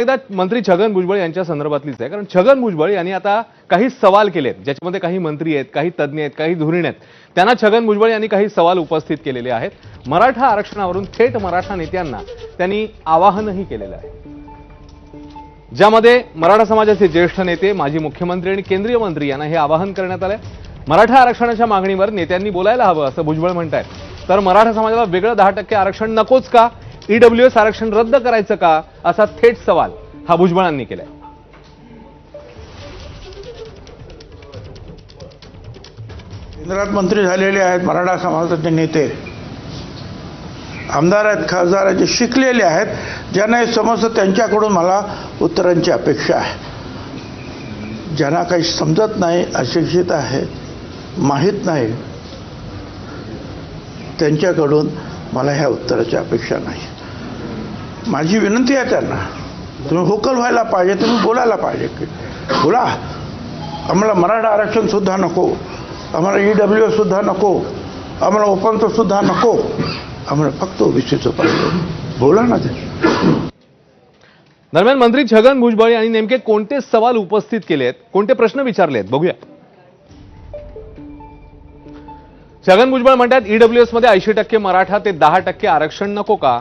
एकदा मंत्री छगन भुजबळ यांच्या संदर्भातलीच आहे. कारण छगन भुजबळ यांनी आता काही सवाल केलेत ज्याच्यामध्ये काही मंत्री आहेत काही तज्ज्ञ आहेत काही धुरीण आहेत. त्यांना छगन भुजबळ यांनी काही सवाल उपस्थित केलेले आहेत. मराठा आरक्षणावरून थेट मराठा नेत्यांना त्यांनी आवाहनही केलेलं आहे. ज्यामध्ये मराठा समाजाचे ज्येष्ठ नेते माजी मुख्यमंत्री आणि केंद्रीय मंत्री यांना हे आवाहन करण्यात आलंय. मराठा आरक्षणाच्या मागणीवर नेत्यांनी बोलायला हवं असं भुजबळ म्हणत तर मराठा समाजाला वेगळं दहा टक्के आरक्षण नकोच का? ईडब्ल्यूएस आरक्षण रद्द करायचं का असा थेट सवाल हा भुजबळांनी केलाय. केंद्रात मंत्री झालेले आहेत मराठा समाजाचे नेते. आमदार आहेत खासदार आहेत जे शिकलेले आहेत ज्यांना हे समजतं त्यांच्याकडून मला उत्तरांची अपेक्षा आहे. ज्यांना काही समजत नाही अशिक्षित आहे माहीत नाही त्यांच्याकडून मला ह्या उत्तराची अपेक्षा नाही. माझी विनंती आहे त्यांना. तुम्ही होकल व्हायला पाहिजे तुम्ही बोलायला पाहिजे. की बोला. आम्हाला मराठा आरक्षण सुद्धा नको. आम्हाला ई डब्ल्यू सुद्धा नको. आम्हाला ओपनचंसुद्धा नको. आम्हाला फक्त ओबीसीचं पाहिजे. बोला ना ते. दरम्यान मंत्री छगन भुजबळ यांनी नेमके कोणते सवाल उपस्थित केले आहेत? कोणते प्रश्न विचारले आहेत? बघूया. छगन भुजबळ म्हणतात ईडब्ल्यूएसमध्ये ऐंशी टक्के मराठा ते दहा टक्के आरक्षण नको का?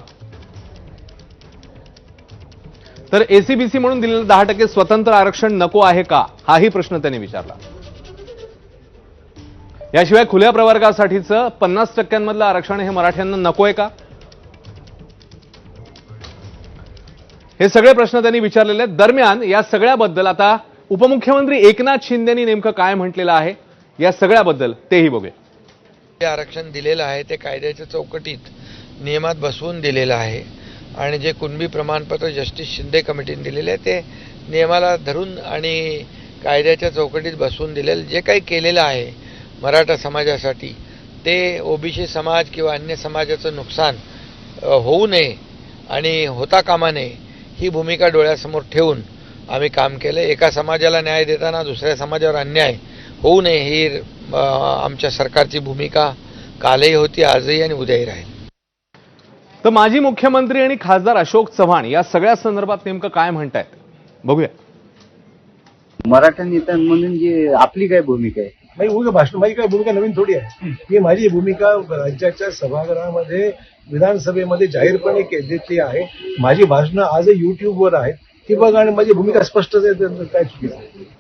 तर एसीबीसी म्हणून दिलेलं दहा टक्के स्वतंत्र आरक्षण नको आहे का? हाही प्रश्न त्यांनी विचारला. याशिवाय खुल्या प्रवर्गासाठीचं पन्नास टक्क्यांमधलं आरक्षण हे मराठ्यांना नकोय का? हे सगळे प्रश्न त्यांनी विचारलेले आहेत. दरम्यान या सगळ्याबद्दल आता उपमुख्यमंत्री एकनाथ शिंदेनी नेमकं काय म्हटलेलं आहे? या सगळ्याबद्दल तेही बघूया. आरक्षण दिलेलं आहे ते कायद्याच्या चौकटीत नियमात बसवून दिलेलं आहे. आणि जे कुणबी प्रमाणपत्र जस्टिस शिंदे कमिटीने दिलेले आहे ते नियमाला धरून आणि कायद्याच्या चौकटीत बसवून दिलेलं जे काही केलेलं आहे मराठा समाजासाठी ते ओबीसी समाज किंवा अन्य समाजाचं नुकसान होऊ नये आणि होता कामा नये ही भूमिका डोळ्यासमोर ठेवून आम्ही काम केलं. एका समाजाला न्याय देताना दुसऱ्या समाजावर अन्याय होऊ नये ही आमच्या सरकारची भूमिका. कालही होती आजही आणि उद्याही राहील. तर माजी मुख्यमंत्री आणि खासदार अशोक चव्हाण या सगळ्या संदर्भात नेमकं काय म्हणतायत? बघूया. मराठा नेत्यांमधून जी आपली काय भूमिका आहे? माझी भूमिका भाषण माझी काय भूमिका नवीन थोडी आहे. ही माझी भूमिका राज्याच्या सभागृहामध्ये विधानसभेमध्ये जाहीरपणे केलेली आहे. माझी भाषणं आजही युट्यूबवर आहेत. ती बघा आणि माझी भूमिका स्पष्टच आहे त्यात काय चुकीचं आहे?